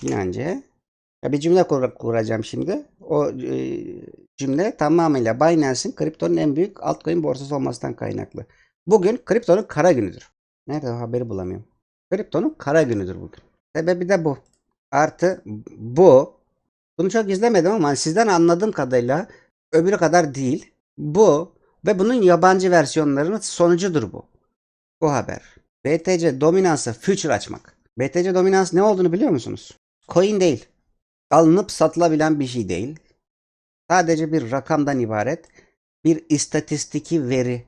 Finance. Ya bir cümle kur- kuracağım şimdi. O e, cümle tamamıyla Binance'in kriptonun en büyük altcoin borsası olmasından kaynaklı. Bugün kriptonun kara günüdür. Nerede haberi bulamıyorum. Kriptonun kara günüdür bugün. Sebebi de bu. Artı bu. Bunu çok izlemedim ama sizden anladığım kadarıyla öbürü kadar değil. Bu ve bunun yabancı versiyonlarının sonucudur bu. Bu haber. BTC dominansa future açmak. BTC dominans ne olduğunu biliyor musunuz? Coin değil. Alınıp satılabilen bir şey değil. Sadece bir rakamdan ibaret bir istatistiki veri.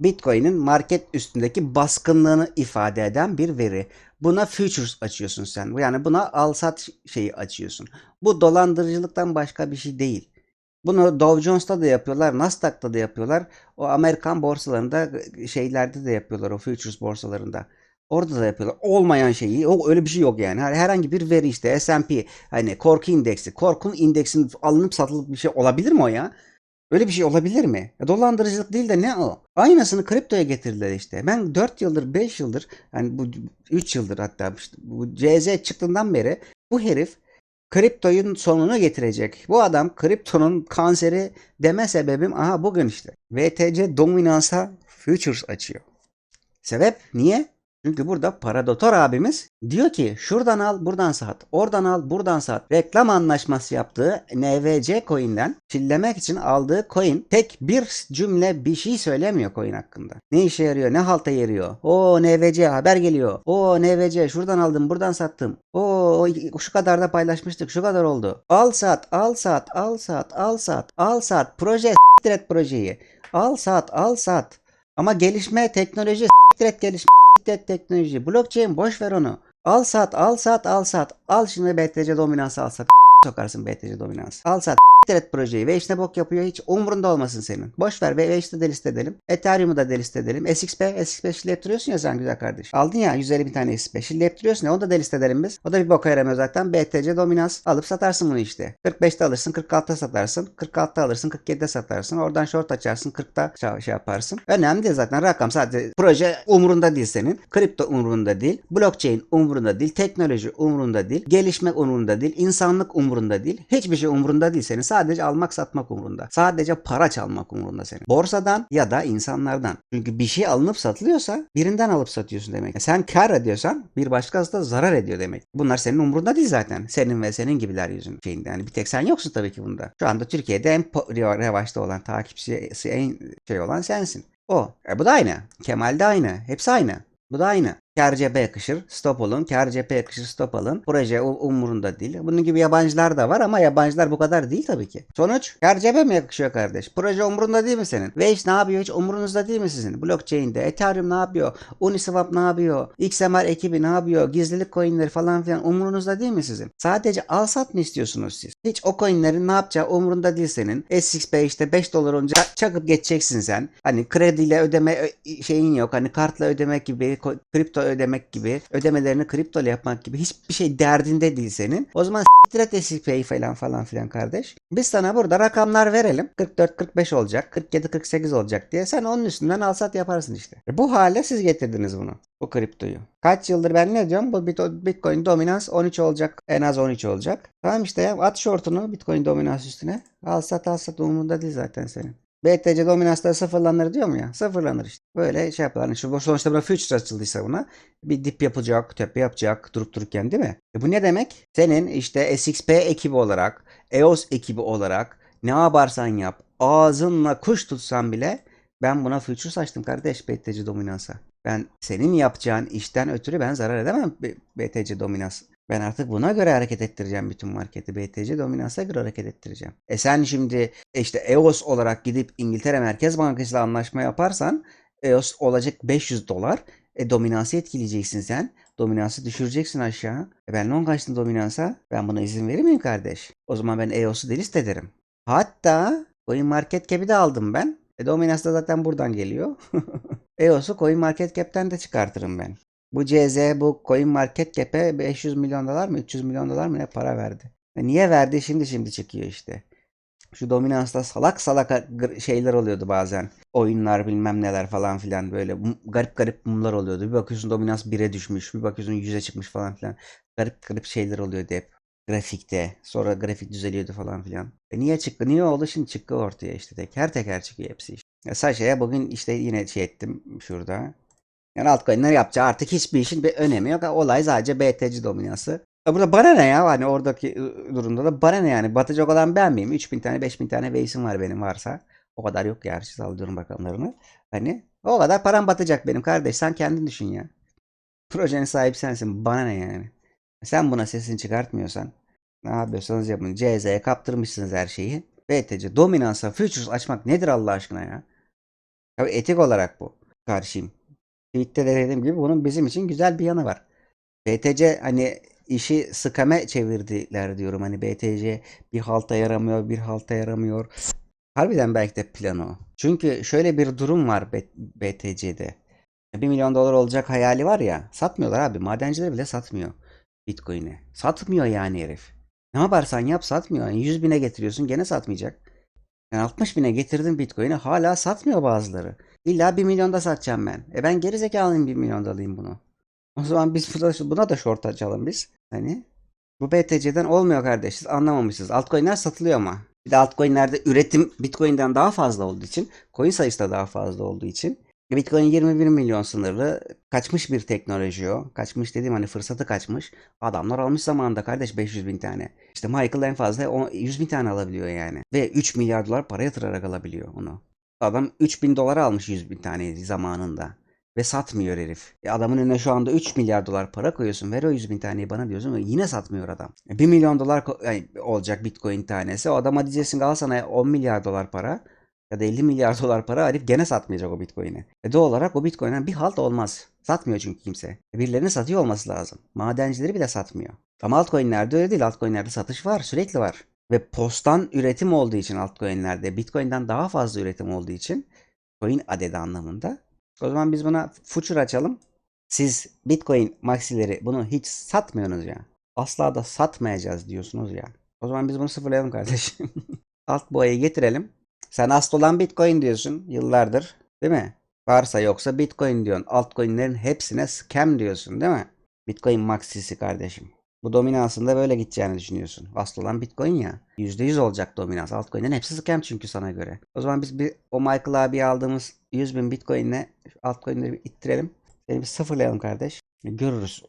Bitcoin'in market üstündeki baskınlığını ifade eden bir veri. Buna futures açıyorsun sen. Yani buna al sat şeyi açıyorsun. Bu dolandırıcılıktan başka bir şey değil. Bunu Dow Jones'ta da yapıyorlar, Nasdaq'ta da yapıyorlar. O Amerikan borsalarında şeylerde de yapıyorlar o futures borsalarında. Orada da yapıyorlar. Olmayan şeyi, o öyle bir şey yok yani. Her- Herhangi bir veri işte S&P hani korku indeksi. Korkun indeksin alınıp satılıp bir şey olabilir mi o ya? Öyle bir şey olabilir mi? Dolandırıcılık değil de ne o? Aynısını kriptoya getirdiler işte. Ben 4 yıldır 5 yıldır yani bu 3 yıldır hatta işte bu CZ çıktığından beri bu herif kriptoyun sonunu getirecek. Bu adam kriptonun kanseri deme sebebim aha bugün işte. VTC Dominance'a futures açıyor. Sebep niye? Çünkü burada Paradotor abimiz diyor ki şuradan al buradan sat, oradan al buradan sat. Reklam anlaşması yaptığı NVC coin'den çillemek için aldığı coin tek bir cümle bir şey söylemiyor coin hakkında. Ne işe yarıyor, ne halta yarıyor. O NVC haber geliyor. O NVC şuradan aldım, buradan sattım. O şu kadar da paylaşmıştık, şu kadar oldu. Al sat, al sat, al sat, al sat, al sat. Proje et projeyi. Al sat, al sat. Ama gelişme, teknoloji et gelişme et teknoloji. Blockchain boş ver onu. Al sat, al sat, al sat. Al şimdi BTC dominansı al sat. sokarsın BTC dominansı. Al sat. Et projeyi. İşte bok yapıyor. Hiç umrunda olmasın senin. Boş ver. Ve işte delist edelim. Ethereum'u da delist edelim. SXP, SXP şillettiriyorsun ya sen güzel kardeş. Aldın ya 150 bir tane SXP. Şillettiriyorsun ya onu da delist edelim biz. O da bir boka yaramıyor zaten. BTC dominans. Alıp satarsın bunu işte. 45'te alırsın. 46'da satarsın. 46'da alırsın. 47'de satarsın. Oradan short açarsın. 40'ta şey, şey yaparsın. Önemli değil zaten. Rakam sadece proje umurunda değil senin. Kripto umurunda değil. Blockchain umurunda değil. Teknoloji umurunda değil. Gelişme umurunda değil. insanlık umurunda değil. Hiçbir şey umurunda değil senin. Sadece almak satmak umurunda. Sadece para çalmak umurunda senin. Borsadan ya da insanlardan. Çünkü bir şey alınıp satılıyorsa birinden alıp satıyorsun demek. Sen kar ediyorsan bir başkası da zarar ediyor demek. Bunlar senin umurunda değil zaten. Senin ve senin gibiler yüzün şeyinde. Yani bir tek sen yoksun tabii ki bunda. Şu anda Türkiye'de en revaçta olan takipçisi en şey olan sensin. O. E bu da aynı. Kemal de aynı. Hepsi aynı. Bu da aynı. Kar cephe yakışır, stop olun. Kar cephe yakışır, stop alın. Proje umurunda değil. Bunun gibi yabancılar da var ama yabancılar bu kadar değil tabii ki. Sonuç, kar cephe mi yakışıyor kardeş? Proje umurunda değil mi senin? Waves ne yapıyor hiç umurunuzda değil mi sizin? Blockchain'de, Ethereum ne yapıyor? Uniswap ne yapıyor? XMR ekibi ne yapıyor? Gizlilik coinleri falan filan umurunuzda değil mi sizin? Sadece al sat mı istiyorsunuz siz? Hiç o coinlerin ne yapacağı umurunda değil senin. SXP işte 5 dolar olunca çakıp geçeceksin sen. Hani krediyle ödeme şeyin yok. Hani kartla ödemek gibi, kripto ödemek gibi, ödemelerini kripto ile yapmak gibi hiçbir şey derdinde değil senin. O zaman SXP'yi falan falan filan kardeş. Biz sana burada rakamlar verelim. 44-45 olacak, 47-48 olacak diye. Sen onun üstünden al sat yaparsın işte. E bu hale siz getirdiniz bunu. Bu kriptoyu. Kaç yıldır ben ne diyorum? Bu bit- Bitcoin dominans 13 olacak. En az 13 olacak. Tamam işte ya at shortunu Bitcoin dominans üstüne. Al sat al sat umurunda değil zaten senin. BTC dominansları sıfırlanır diyor mu ya? Sıfırlanır işte. Böyle şey yapıyorlar. Hani şu sonuçta buna future açıldıysa buna bir dip yapacak, tepe yapacak durup dururken değil mi? E bu ne demek? Senin işte SXP ekibi olarak, EOS ekibi olarak ne yaparsan yap, ağzınla kuş tutsan bile ben buna future açtım kardeş BTC dominansa. Ben senin yapacağın işten ötürü ben zarar edemem BTC dominans. Ben artık buna göre hareket ettireceğim bütün marketi. BTC dominansa göre hareket ettireceğim. E sen şimdi işte EOS olarak gidip İngiltere Merkez Bankası ile anlaşma yaparsan EOS olacak 500 dolar. E dominansı etkileyeceksin sen. Dominansı düşüreceksin aşağı. E ben long açtım dominansa. Ben buna izin verir miyim kardeş? O zaman ben EOS'u delist ederim. Hatta Coin Market Cap'i de aldım ben. E dominans da zaten buradan geliyor. EOS'u Coin Market Cap'ten de çıkartırım ben. Bu CZ bu Coin Market Cap'e 500 milyon dolar mı 300 milyon dolar mı ne para verdi. E niye verdi şimdi şimdi çıkıyor işte. Şu dominansta salak salak şeyler oluyordu bazen. Oyunlar bilmem neler falan filan böyle garip garip mumlar oluyordu. Bir bakıyorsun dominans 1'e düşmüş, bir bakıyorsun 100'e çıkmış falan filan. Garip garip şeyler oluyordu hep grafikte. Sonra grafik düzeliyordu falan filan. E niye çıktı? Niye oldu? Şimdi çıktı ortaya işte teker teker çıkıyor hepsi. işte. Ya Sasha'ya bugün işte yine şey ettim şurada. Yani altcoin'ler yapacağı artık hiçbir işin bir önemi yok. Olay sadece BTC dominansı. Burada bana ne ya hani oradaki ı, durumda da bana ne yani batacak olan ben miyim? 3000 tane 5000 tane base'im var benim varsa. O kadar yok ya sallıyorum rakamlarını. Hani o kadar param batacak benim kardeş sen kendin düşün ya. Projenin sahibi sensin bana ne yani. Sen buna sesini çıkartmıyorsan ne yapıyorsanız yapın. CZ'ye kaptırmışsınız her şeyi. BTC dominansa futures açmak nedir Allah aşkına ya? Tabii etik olarak bu. Karşıyım. Tweet'te de dediğim gibi bunun bizim için güzel bir yanı var. BTC hani işi skame çevirdiler diyorum. Hani BTC bir halta yaramıyor, bir halta yaramıyor. Harbiden belki de plan o. Çünkü şöyle bir durum var BTC'de. 1 milyon dolar olacak hayali var ya. Satmıyorlar abi. Madenciler bile satmıyor Bitcoin'i. Satmıyor yani herif. Ne yaparsan yap satmıyor. Yani 100 bine getiriyorsun gene satmayacak. Yani 60 bine getirdim Bitcoin'i hala satmıyor bazıları. İlla 1 milyonda satacağım ben. E ben geri zekalıyım 1 milyonda alayım bunu. O zaman biz buna, da short açalım biz. Hani bu BTC'den olmuyor kardeş. Siz anlamamışsınız. Altcoin'ler satılıyor ama. Bir de altcoin'lerde üretim Bitcoin'den daha fazla olduğu için, coin sayısı da daha fazla olduğu için Bitcoin 21 milyon sınırlı. Kaçmış bir teknoloji o. Kaçmış dediğim hani fırsatı kaçmış. Adamlar almış zamanında kardeş 500 bin tane. İşte Michael en fazla o 100 bin tane alabiliyor yani. Ve 3 milyar dolar para yatırarak alabiliyor onu. Adam 3 bin dolara almış 100 bin tane zamanında. Ve satmıyor herif. E adamın önüne şu anda 3 milyar dolar para koyuyorsun. Ver o 100 bin taneyi bana diyorsun ve yine satmıyor adam. E 1 milyon dolar yani olacak bitcoin tanesi. O adama diyeceksin al sana 10 milyar dolar para ya da 50 milyar dolar para herif gene satmayacak o bitcoin'i. E doğal olarak o bitcoin'den bir halt olmaz. Satmıyor çünkü kimse. E birilerinin satıyor olması lazım. Madencileri bile satmıyor. Ama altcoin'lerde öyle değil. Altcoin'lerde satış var. Sürekli var. Ve postan üretim olduğu için altcoin'lerde Bitcoin'den daha fazla üretim olduğu için coin adedi anlamında. O zaman biz buna future açalım. Siz Bitcoin maxileri bunu hiç satmıyorsunuz ya. Asla da satmayacağız diyorsunuz ya. O zaman biz bunu sıfırlayalım kardeşim. Alt boyayı getirelim. Sen asıl olan Bitcoin diyorsun yıllardır. Değil mi? Varsa yoksa Bitcoin diyorsun. Altcoin'lerin hepsine scam diyorsun değil mi? Bitcoin maxisi kardeşim. Bu dominansında böyle gideceğini düşünüyorsun. Asıl olan Bitcoin ya. %100 olacak dominans. Altcoin'lerin hepsi scam çünkü sana göre. O zaman biz bir o Michael abi aldığımız 100 bin Bitcoin'le altcoin'leri bir ittirelim. Seni bir sıfırlayalım kardeş. Görürüz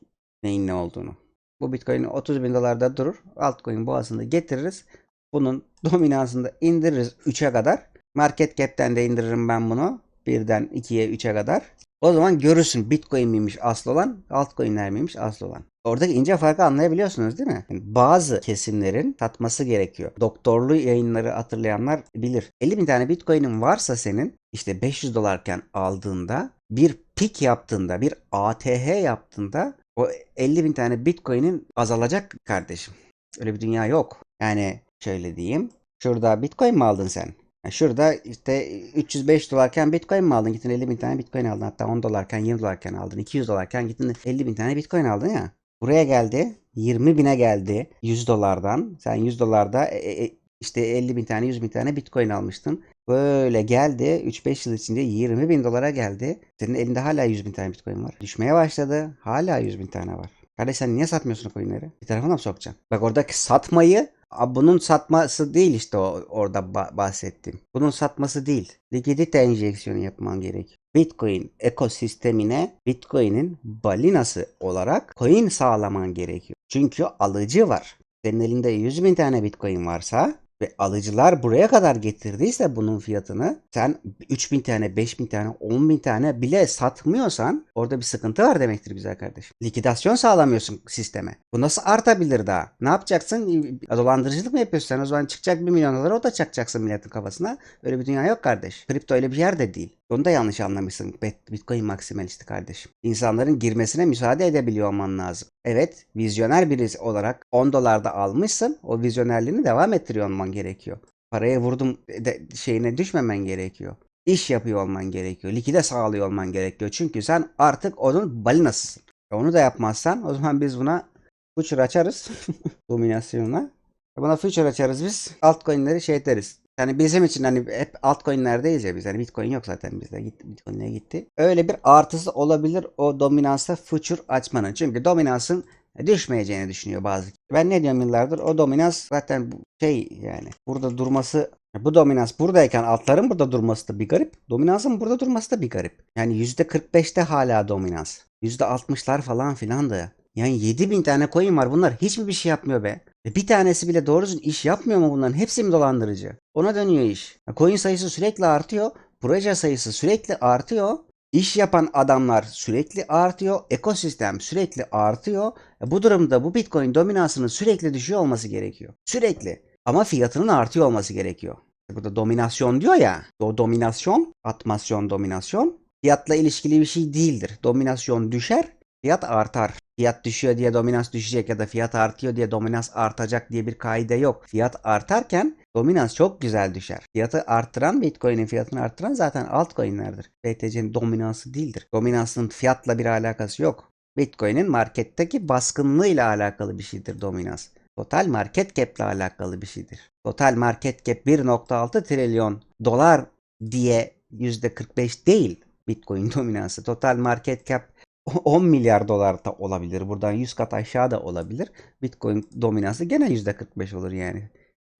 neyin ne olduğunu. Bu Bitcoin 30 bin dolarda durur. Altcoin boğazında getiririz. Bunun dominansını da indiririz 3'e kadar. Market cap'ten de indiririm ben bunu. Birden 2'ye 3'e kadar. O zaman görürsün Bitcoin miymiş asıl olan, altcoin'ler miymiş asıl olan. Oradaki ince farkı anlayabiliyorsunuz değil mi? Yani bazı kesimlerin satması gerekiyor. Doktorlu yayınları hatırlayanlar bilir. 50 bin tane Bitcoin'in varsa senin işte 500 dolarken aldığında bir pik yaptığında bir ATH yaptığında o 50 bin tane Bitcoin'in azalacak kardeşim. Öyle bir dünya yok. Yani şöyle diyeyim. Şurada Bitcoin mi aldın sen? Şurada işte 305 dolarken Bitcoin mi aldın? Gittin 50 bin tane Bitcoin aldın. Hatta 10 dolarken 20 dolarken aldın. 200 dolarken gittin 50 bin tane Bitcoin aldın ya. Buraya geldi. 20 bine geldi 100 dolardan. Sen 100 dolarda e, e, işte 50 bin tane 100 bin tane Bitcoin almıştın. Böyle geldi 3-5 yıl içinde 20 bin dolara geldi. Senin elinde hala 100 bin tane Bitcoin var. Düşmeye başladı. Hala 100 bin tane var. Kardeş sen niye satmıyorsun coinleri? Bir tarafına mı sokacaksın? Bak oradaki satmayı bunun satması değil işte o, orada ba- bahsettiğim. Bunun satması değil. Likidite enjeksiyonu yapman gerek. Bitcoin ekosistemine Bitcoin'in balinası olarak coin sağlaman gerekiyor. Çünkü alıcı var. Senin elinde 100 bin tane Bitcoin varsa ve alıcılar buraya kadar getirdiyse bunun fiyatını sen 3000 tane, 5000 tane, 10.000 tane bile satmıyorsan orada bir sıkıntı var demektir güzel kardeşim. Likidasyon sağlamıyorsun sisteme. Bu nasıl artabilir daha? Ne yapacaksın? Dolandırıcılık mı yapıyorsun sen? O zaman çıkacak 1 milyon dolar o da çakacaksın milletin kafasına. Öyle bir dünya yok kardeş. Kripto öyle bir yer de değil. Onu da yanlış anlamışsın. Bitcoin maksimalisti kardeşim. İnsanların girmesine müsaade edebiliyor olman lazım. Evet, vizyoner birisi olarak 10 dolarda almışsın. O vizyonerliğini devam ettiriyor olman gerekiyor. Paraya vurdum de şeyine düşmemen gerekiyor. İş yapıyor olman gerekiyor. Likide sağlıyor olman gerekiyor. Çünkü sen artık onun balinasısın. E Onu da yapmazsan o zaman biz buna uçur açarız dominasyonuna. Buna future açarız biz. Altcoin'leri şey ederiz. Yani bizim için hani hep altcoin'lerdeyiz ya biz. Hani bitcoin yok zaten bizde. Gitti, bitcoin'e gitti. Öyle bir artısı olabilir o dominansa future açmanın. Çünkü dominansın düşmeyeceğini düşünüyor bazı. Ben ne diyorum yıllardır o dominans zaten şey yani burada durması bu dominans buradayken altların burada durması da bir garip. Dominansın burada durması da bir garip. Yani %45'te hala dominans. %60'lar falan filan da. Yani 7000 tane coin var. Bunlar hiç mi bir şey yapmıyor be? E bir tanesi bile doğru düzgün iş yapmıyor mu bunların? Hepsi mi dolandırıcı? Ona dönüyor iş. Ya Coin sayısı sürekli artıyor. Proje sayısı sürekli artıyor. İş yapan adamlar sürekli artıyor. Ekosistem sürekli artıyor. E Bu durumda bu Bitcoin dominansının sürekli düşüyor olması gerekiyor. Sürekli. Ama fiyatının artıyor olması gerekiyor. Burada dominasyon diyor ya. O dominasyon, atmasyon dominasyon fiyatla ilişkili bir şey değildir. Dominasyon düşer, fiyat artar. Fiyat düşüyor diye dominans düşecek ya da fiyat artıyor diye dominans artacak diye bir kaide yok. Fiyat artarken dominans çok güzel düşer. Fiyatı arttıran Bitcoin'in fiyatını arttıran zaten altcoin'lerdir. BTC'nin dominansı değildir. Dominansın fiyatla bir alakası yok. Bitcoin'in marketteki baskınlığıyla alakalı bir şeydir dominans. Total market cap alakalı bir şeydir. Total market cap 1.6 trilyon dolar diye %45 değil Bitcoin dominansı. Total market cap 10 milyar dolar da olabilir. Buradan 100 kat aşağı da olabilir. Bitcoin dominansı gene %45 olur yani.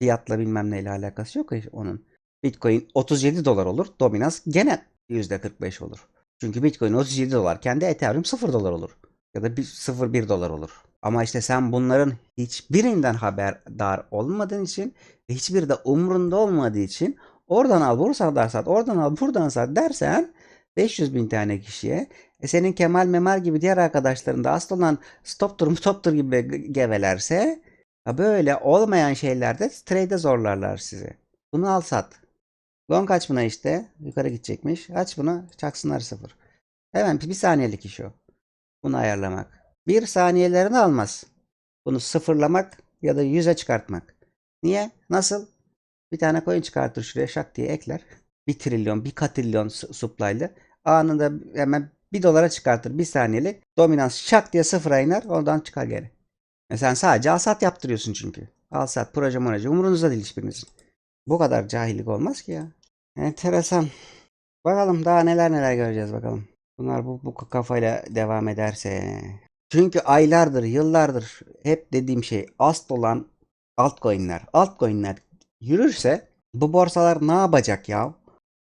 Fiyatla bilmem neyle alakası yok onun. Bitcoin 37 dolar olur. Dominans gene %45 olur. Çünkü Bitcoin 37 dolarken de Ethereum 0 dolar olur. Ya da 0.1 dolar olur. Ama işte sen bunların hiçbirinden haberdar olmadığın için hiçbiri de umrunda olmadığı için oradan al buradan sat, oradan al buradan sat dersen 500 bin tane kişiye e senin Kemal Memar gibi diğer arkadaşların da asıl olan stoptur stoptur gibi ge- gevelerse böyle olmayan şeylerde trade'e zorlarlar sizi. Bunu al sat. Long aç buna işte. Yukarı gidecekmiş. Aç bunu. Çaksınlar sıfır. Hemen bir saniyelik iş o. Bunu ayarlamak. Bir saniyelerini almaz. Bunu sıfırlamak ya da yüze çıkartmak. Niye? Nasıl? Bir tane coin çıkartır şuraya şak diye ekler. Bir trilyon, bir katrilyon su- supply'lı. Anında hemen bir dolara çıkartır bir saniyelik. Dominans şak diye sıfıra iner. Oradan çıkar geri. E sen sadece alsat yaptırıyorsun çünkü. Alsat, proje proje umurunuzda değil hiçbirinizin. Bu kadar cahillik olmaz ki ya. Enteresan. Bakalım daha neler neler göreceğiz bakalım. Bunlar bu, bu kafayla devam ederse. Çünkü aylardır, yıllardır hep dediğim şey asıl olan altcoin'ler. Altcoin'ler yürürse bu borsalar ne yapacak ya?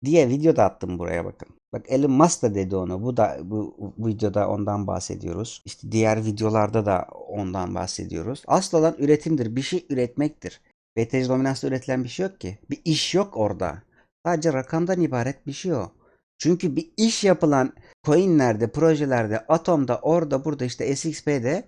Diye video da attım buraya bakın. Bak Elon Musk da dedi onu. Bu da bu, videoda ondan bahsediyoruz. İşte diğer videolarda da ondan bahsediyoruz. Asıl olan üretimdir. Bir şey üretmektir. BTC dominansla üretilen bir şey yok ki. Bir iş yok orada. Sadece rakamdan ibaret bir şey o. Çünkü bir iş yapılan coinlerde, projelerde, Atom'da, orada, burada işte SXP'de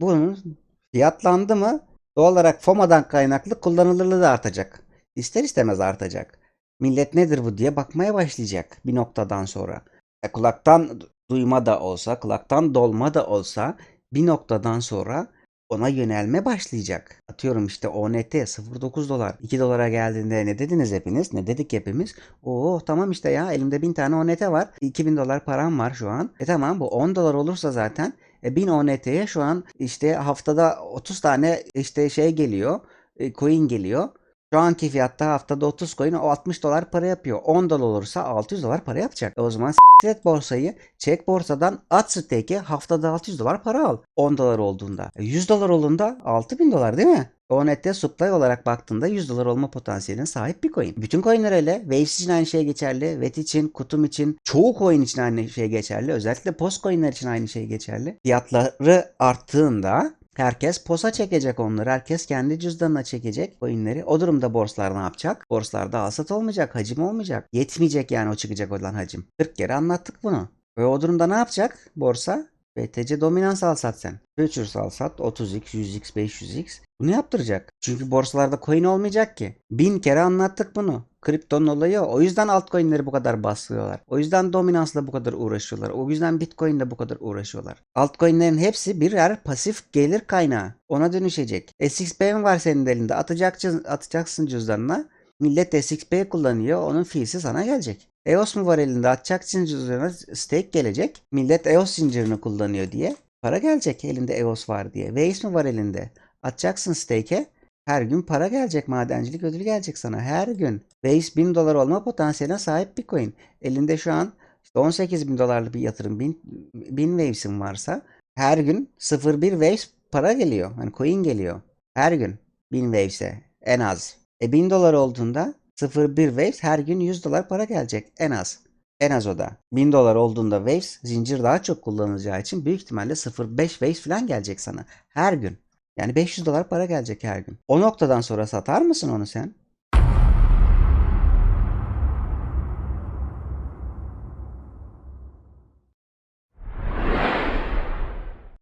bunun fiyatlandı mı doğal olarak FOMO'dan kaynaklı kullanılırlığı da artacak. İster istemez artacak. Millet nedir bu diye bakmaya başlayacak bir noktadan sonra. E, kulaktan duyma da olsa, kulaktan dolma da olsa bir noktadan sonra ona yönelme başlayacak. Atıyorum işte ONT 0.9 dolar. 2 dolara geldiğinde ne dediniz hepiniz? Ne dedik hepimiz? Oo tamam işte ya elimde 1000 tane ONT var. 2000 dolar param var şu an. E tamam bu 10 dolar olursa zaten e, 1000 ONT'ye şu an işte haftada 30 tane işte şey geliyor. e, Coin geliyor. Şu anki fiyatta haftada 30 coin o 60 dolar para yapıyor. 10 dolar olursa 600 dolar para yapacak. E o zaman s**t borsayı çek borsadan at stake'e haftada 600 dolar para al. 10 dolar olduğunda. E 100 dolar olduğunda 6000 dolar değil mi? O nette supply olarak baktığında 100 dolar olma potansiyeline sahip bir coin. Bütün coinler öyle. Waves için aynı şey geçerli. VET için, Kutum için, çoğu coin için aynı şey geçerli. Özellikle post coinler için aynı şey geçerli. Fiyatları arttığında Herkes posa çekecek onları. Herkes kendi cüzdanına çekecek coinleri. O durumda borsalar ne yapacak? Borsalarda alsat olmayacak, hacim olmayacak. Yetmeyecek yani o çıkacak olan hacim. 40 kere anlattık bunu. Ve o durumda ne yapacak borsa? BTC dominans alsat sen. Futures alsat 30x, 100x, 500x. Bunu yaptıracak. Çünkü borsalarda coin olmayacak ki. Bin kere anlattık bunu. Kriptonun olayı o. O yüzden altcoin'leri bu kadar baslıyorlar. O yüzden dominansla bu kadar uğraşıyorlar. O yüzden bitcoin'le bu kadar uğraşıyorlar. Altcoin'lerin hepsi birer pasif gelir kaynağı. Ona dönüşecek. SXP mi var senin de elinde? Atacaksın, atacaksın cüzdanına. Millet SXP kullanıyor. Onun fiisi sana gelecek. EOS mu var elinde? Atacaksın cüzdanına stake gelecek. Millet EOS zincirini kullanıyor diye. Para gelecek elinde EOS var diye. Waves mi var elinde? Atacaksın stake'e. Her gün para gelecek. Madencilik ödülü gelecek sana. Her gün. Waves 1000 dolar olma potansiyeline sahip bir coin. Elinde şu an işte 18 bin dolarlık bir yatırım. 1000, 1000 Waves'in varsa her gün 0.1 Waves para geliyor. Hani coin geliyor. Her gün 1000 Waves'e en az. E 1000 dolar olduğunda 0.1 Waves her gün 100 dolar para gelecek en az. En az o da. 1000 dolar olduğunda Waves zincir daha çok kullanılacağı için büyük ihtimalle 0.5 Waves falan gelecek sana. Her gün. Yani 500 dolar para gelecek her gün. O noktadan sonra satar mısın onu sen?